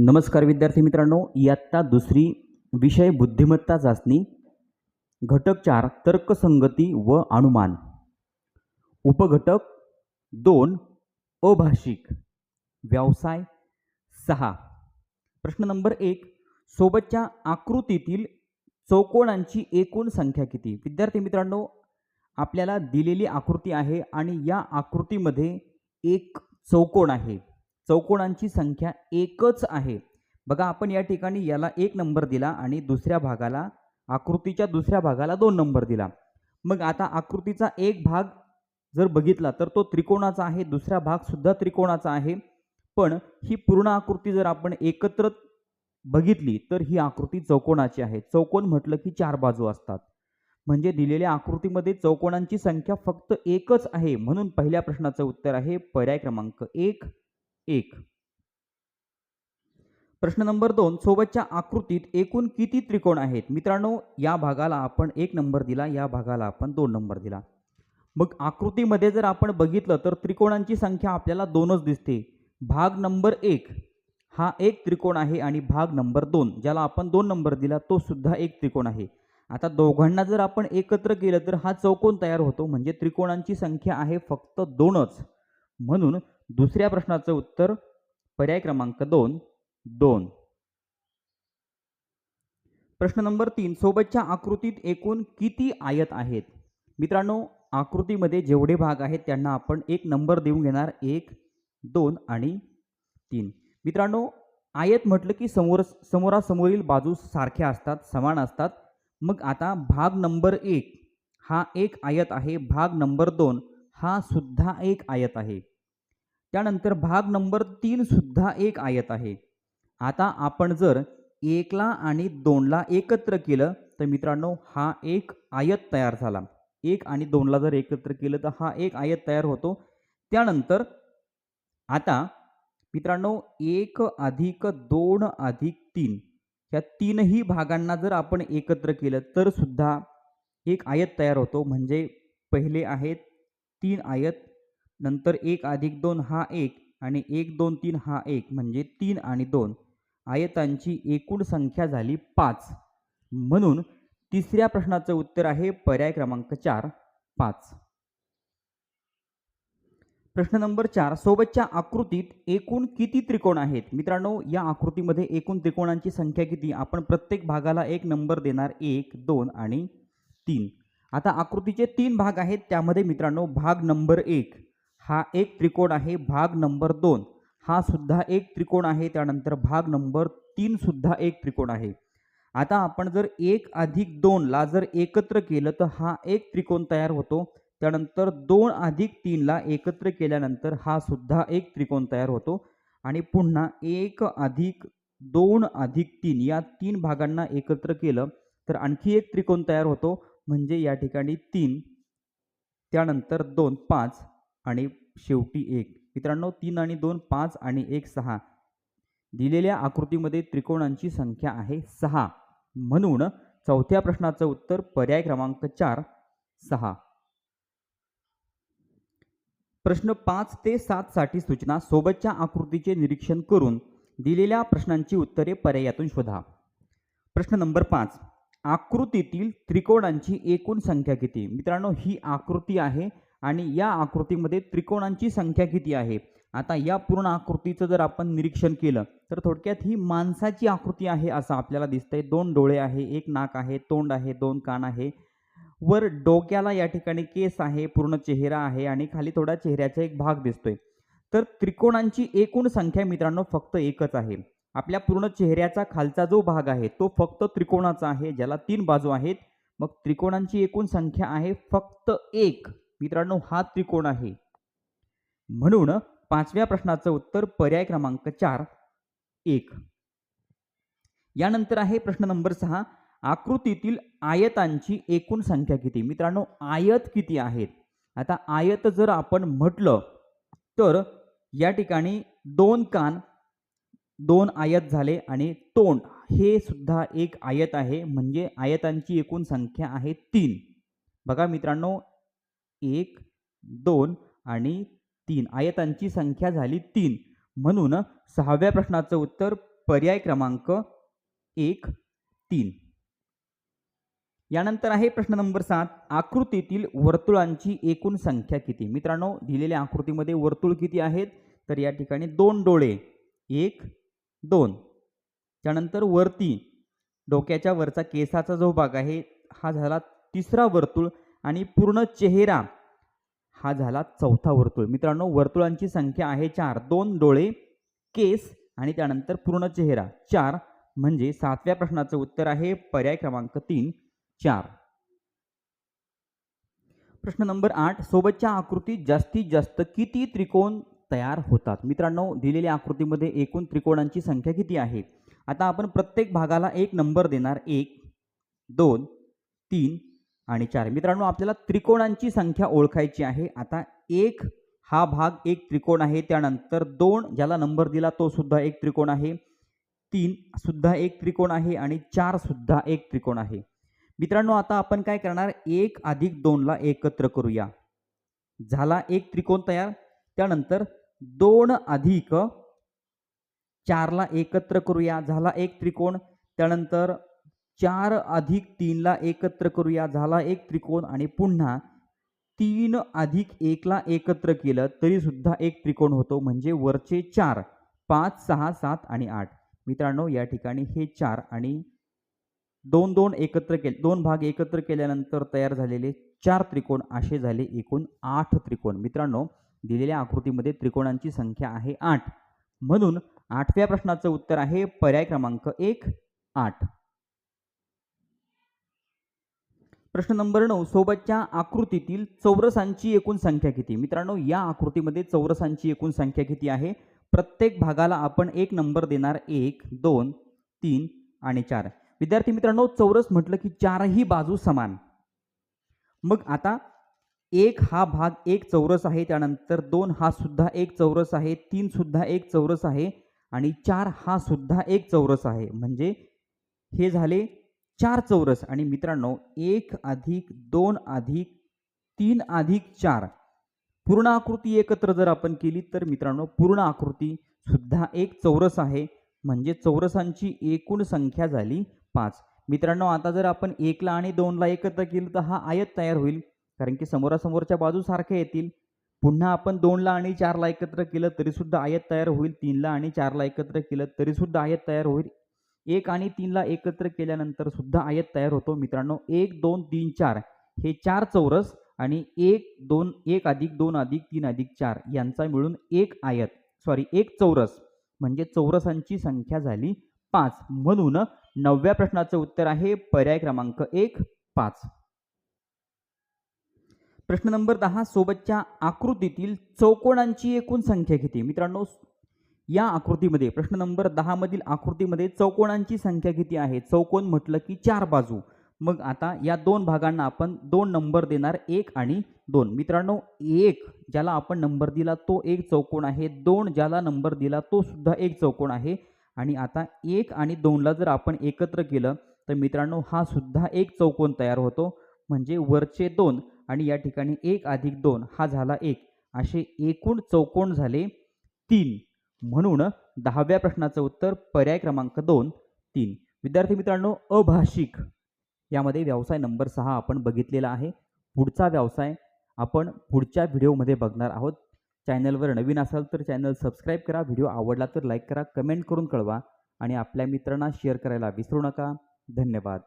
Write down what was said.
नमस्कार विद्यार्थी मित्रांनो इयत्ता दुसरी विषय बुद्धिमत्ता चाचणी घटक चार तर्कसंगती व अनुमान. उपघटक दोन अभाषिक व्यवसाय सहा. प्रश्न नंबर एक सोबतच्या आकृतीतील चौकोनांची एकूण संख्या किती? विद्यार्थी मित्रांनो आपल्याला दिलेली आकृती आहे आणि या आकृतीमध्ये एक चौकोन आहे. चौकोनांची संख्या एकच आहे. बघा आपण या ठिकाणी याला एक नंबर दिला आणि दुसऱ्या भागाला आकृतीच्या दुसऱ्या भागाला दोन नंबर दिला. मग आता आकृतीचा एक भाग जर बघितला तर तो त्रिकोणाचा आहे दुसरा भाग सुद्धा त्रिकोणाचा आहे. पण ही पूर्ण आकृती जर आपण एकत्र बघितली तर ही आकृती चौकोनाची आहे. चौकोन म्हटलं की चार बाजू असतात. म्हणजे दिलेल्या आकृतीमध्ये चौकोनांची संख्या फक्त एकच आहे. म्हणून पहिल्या प्रश्नाचं उत्तर आहे पर्याय क्रमांक एक. एक. प्रश्न नंबर दोन सोबतच्या आकृतीत एकूण किती त्रिकोण आहेत? मित्रांनो या भागाला आपण एक नंबर दिला या भागाला आपण दोन नंबर दिला. मग आकृतीमध्ये जर आपण बघितलं तर त्रिकोणांची संख्या आपल्याला दोनच दिसते. भाग नंबर एक हा एक त्रिकोण आहे आणि भाग नंबर दोन ज्याला आपण दोन नंबर दिला तो सुद्धा एक त्रिकोण आहे. आता दोघांना जर आपण एकत्र केलं तर हा चौकोन तयार होतो म्हणजे त्रिकोणांची संख्या आहे फक्त दोनच. म्हणून दुसऱ्या प्रश्नाचं उत्तर पर्याय क्रमांक दोन दोन. प्रश्न नंबर तीन सोबतच्या आकृतीत एकूण किती आयत आहेत? मित्रांनो आकृतीमध्ये जेवढे भाग आहेत त्यांना आपण एक नंबर देऊन घेणार. एक दोन आणि तीन. मित्रांनो आयत म्हटलं की समोर समोरासमोरील बाजू सारख्या असतात समान असतात. मग आता भाग नंबर एक हा एक आयत आहे. भाग नंबर दोन हा सुद्धा एक आयत आहे. त्यानंतर भाग नंबर तीन सुद्धा एक आयत आहे. आता आपण जर एकला आणि दोनला एकत्र केलं तर मित्रांनो हा एक आयत तयार झाला. एक आणि दोनला जर एकत्र केलं तर हा एक आयत तयार होतो. त्यानंतर आता मित्रांनो एक अधिक दोन अधिक तीन ह्या तीनही भागांना जर आपण एकत्र केलं तर सुद्धा एक आयत तयार होतो. म्हणजे पहिले आहेत तीन आयत नंतर एक अधिक दोन हा एक आणि एक दोन तीन हा एक म्हणजे तीन आणि दोन. आयतांची एकूण संख्या झाली पाच. म्हणून तिसऱ्या प्रश्नाचं उत्तर आहे पर्याय क्रमांक चार पाच. प्रश्न नंबर चार सोबतच्या आकृतीत एकूण किती त्रिकोण आहेत? मित्रांनो या आकृतीमध्ये एकूण त्रिकोणांची संख्या किती? आपण प्रत्येक भागाला एक नंबर देणार एक दोन आणि तीन. आता आकृतीचे तीन भाग आहेत त्यामध्ये मित्रांनो भाग नंबर एक. हा एक त्रिकोण आहे भाग नंबर दोन. हा सुद्धा एक त्रिकोण आहे त्यानंतर भाग नंबर तीन सुद्धा एक त्रिकोण आहे. आता आपण जर एक अधिक दोनला जर एकत्र केलं तर हा एक त्रिकोण तयार होतो. त्यानंतर दोन अधिक तीनला एकत्र केल्यानंतर हा सुद्धा एक त्रिकोण तयार होतो. आणि पुन्हा एक अधिक दोन अधिक तीन या तीन भागांना एकत्र केलं तर आणखी एक त्रिकोण तयार होतो. म्हणजे या ठिकाणी तीन त्यानंतर दोन पाच. आणि शेवटी एक. मित्रांनो तीन आणि दोन पाच आणि एक सहा. दिलेल्या आकृतीमध्ये त्रिकोणांची संख्या आहे सहा. म्हणून चौथ्या प्रश्नाचं उत्तर पर्याय क्रमांक चार सहा. प्रश्न पाच ते सात साठी सूचना सोबतच्या आकृतीचे निरीक्षण करून दिलेल्या प्रश्नांची उत्तरे पर्यायातून शोधा. प्रश्न नंबर पाच. आकृतीतील त्रिकोणांची एकूण संख्या किती? मित्रांनो ही आकृती आहे आणि या आकृतीमध्ये त्रिकोणांची संख्या किती आहे? आता या पूर्ण आकृतीचं जर आपण निरीक्षण केलं तर थोडक्यात ही माणसाची आकृती आहे असं आपल्याला दिसतंय. दोन डोळे आहे एक नाक आहे तोंड आहे दोन कान आहे. वर डोक्याला या ठिकाणी केस आहे पूर्ण चेहरा आहे आणि खाली थोडा चेहऱ्याचा एक भाग दिसतोय. तर त्रिकोणांची एकूण संख्या मित्रांनो फक्त एकच आहे. आपल्या पूर्ण चेहऱ्याचा खालचा जो भाग आहे तो फक्त त्रिकोणाचा आहे ज्याला तीन बाजू आहेत. मग त्रिकोणांची एकूण संख्या आहे फक्त एक. मित्रांनो हा त्रिकोण आहे. म्हणून पाचव्या प्रश्नाचं उत्तर पर्याय क्रमांक चार एक. यानंतर आहे प्रश्न नंबर सहा आकृतीतील आयतांची एकूण संख्या किती? मित्रांनो आयत किती आहेत? आता आयत जर आपण म्हटलं तर या ठिकाणी दोन कान दोन आयत झाले आणि तोंड हे सुद्धा एक आयत आहे. म्हणजे आयतांची एकूण संख्या आहे तीन. बघा मित्रांनो एक दोन आणि तीन. आयतांची संख्या झाली तीन. म्हणून सहाव्या प्रश्नाचं उत्तर पर्याय क्रमांक एक तीन. यानंतर आहे प्रश्न नंबर सात. आकृतीतील वर्तुळांची एकूण संख्या किती? मित्रांनो दिलेल्या आकृतीमध्ये वर्तुळ किती आहेत? तर या ठिकाणी दोन डोळे. एक दोन. त्यानंतर वरती. डोक्याच्या वरचा केसाचा जो भाग आहे हा झाला तिसरा वर्तुळ. आणि पूर्ण चेहरा हा झाला चौथा वर्तुळ. मित्रांनो वर्तुळांची संख्या आहे चार. दोन डोळे केस आणि त्यानंतर पूर्ण चेहरा. चार म्हणजे सातव्या प्रश्नाचं उत्तर आहे पर्याय क्रमांक तीन चार. प्रश्न नंबर आठ सोबतच्या आकृतीत जास्तीत जास्त किती त्रिकोण तयार होतात? मित्रांनो दिलेल्या आकृतीमध्ये एकूण त्रिकोणांची संख्या किती आहे? आता आपण प्रत्येक भागाला एक नंबर देणार. एक दोन तीन आणि चार. मित्रांनो आपल्याला त्रिकोणांची संख्या ओळखायची आहे. आता एक हा भाग एक त्रिकोण आहे. त्यानंतर दोन ज्याला नंबर दिला तो सुद्धा एक त्रिकोण आहे. तीन सुद्धा एक त्रिकोण आहे आणि चार सुद्धा एक त्रिकोण आहे. मित्रांनो आता आपण काय करणार? एक अधिक दोनला एकत्र करूया. झाला एक त्रिकोण तयार. त्यानंतर दोन अधिक चारला एकत्र करूया. झाला एक त्रिकोण. त्यानंतर चार अधिक तीनला एकत्र करूया. झाला एक त्रिकोण आणि पुन्हा तीन अधिक एकला एकत्र केलं तरीसुद्धा एक त्रिकोण होतो. म्हणजे वरचे चार पाच सहा सात आणि आठ. मित्रांनो या ठिकाणी हे चार आणि दोन दोन एकत्र केले दोन भाग एकत्र केल्यानंतर तयार झालेले चार त्रिकोण असे झाले एकूण आठ त्रिकोण. मित्रांनो दिलेल्या आकृतीमध्ये त्रिकोणांची संख्या आहे आठ. म्हणून आठव्या प्रश्नाचं उत्तर आहे पर्याय क्रमांक एक आठ. प्रश्न नंबर नऊ सोबतच्या आकृतीतील चौरसांची एकूण संख्या किती? मित्रांनो या आकृतीमध्ये चौरसांची एकूण संख्या किती आहे? प्रत्येक भागाला आपण एक नंबर देणार. एक दोन तीन आणि चार. विद्यार्थी मित्रांनो चौरस म्हटलं की चारही बाजू समान. मग आता एक हा भाग एक चौरस आहे त्यानंतर दोन हा सुद्धा एक चौरस आहे तीन सुद्धा एक चौरस आहे आणि चार हा सुद्धा एक चौरस आहे. म्हणजे हे झाले चार चौरस. आणि मित्रांनो एक अधिक दोन अधिक तीन अधिक चार. पूर्ण आकृती एकत्र जर आपण केली तर मित्रांनो पूर्ण आकृती सुद्धा एक चौरस आहे. म्हणजे चौरसांची एकूण संख्या झाली पाच. मित्रांनो आता जर आपण एकला आणि दोनला एकत्र केलं तर हा आयत तयार होईल. कारण की समोरासमोरच्या बाजू सारख्या येतील. पुन्हा आपण दोनला आणि चारला एकत्र केलं तरीसुद्धा आयत तयार होईल. तीनला आणि चारला एकत्र केलं तरीसुद्धा आयत तयार होईल. एक आणि तीनला एकत्र केल्यानंतर सुद्धा आयत तयार होतो. मित्रांनो एक दोन तीन चार हे चार चौरस आणि एक दोन एक अधिक दोन अधिक तीन अधिक चार यांचा मिळून एक आयत सॉरी एक चौरस. म्हणजे चौरसांची संख्या झाली पाच. म्हणून नवव्या प्रश्नाचं उत्तर आहे पर्याय क्रमांक एक पाच. प्रश्न नंबर दहा सोबतच्या आकृतीतील चौकोनांची एकूण संख्या किती? मित्रांनो या आकृतीमध्ये प्रश्न नंबर दहामधील आकृतीमध्ये चौकोनांची संख्या किती आहे? चौकोन म्हटलं की चार बाजू. मग आता या दोन भागांना आपण दोन नंबर देणार एक आणि दोन. मित्रांनो एक ज्याला आपण नंबर दिला तो एक चौकोन आहे. दोन ज्याला नंबर दिला तो सुद्धा एक चौकोन आहे. आणि आता एक आणि दोनला जर आपण एकत्र केलं तर मित्रांनो हा सुद्धा एक चौकोन तयार होतो. म्हणजे वरचे दोन आणि या ठिकाणी एक अधिक दोन हा झाला एक. असे एकूण चौकोन झाले तीन. म्हणून दहाव्या प्रश्नाचं उत्तर पर्याय क्रमांक दोन तीन. विद्यार्थी मित्रांनो अभाषिक. यामध्ये व्यवसाय नंबर सहा आपण बघितलेला आहे. पुढचा व्यवसाय आपण पुढच्या व्हिडिओमध्ये बघणार आहोत. चॅनलवर नवीन असाल तर चॅनल सबस्क्राईब करा. व्हिडिओ आवडला तर लाईक करा कमेंट करून कळवा आणि आपल्या मित्रांना शेअर करायला विसरू नका. धन्यवाद.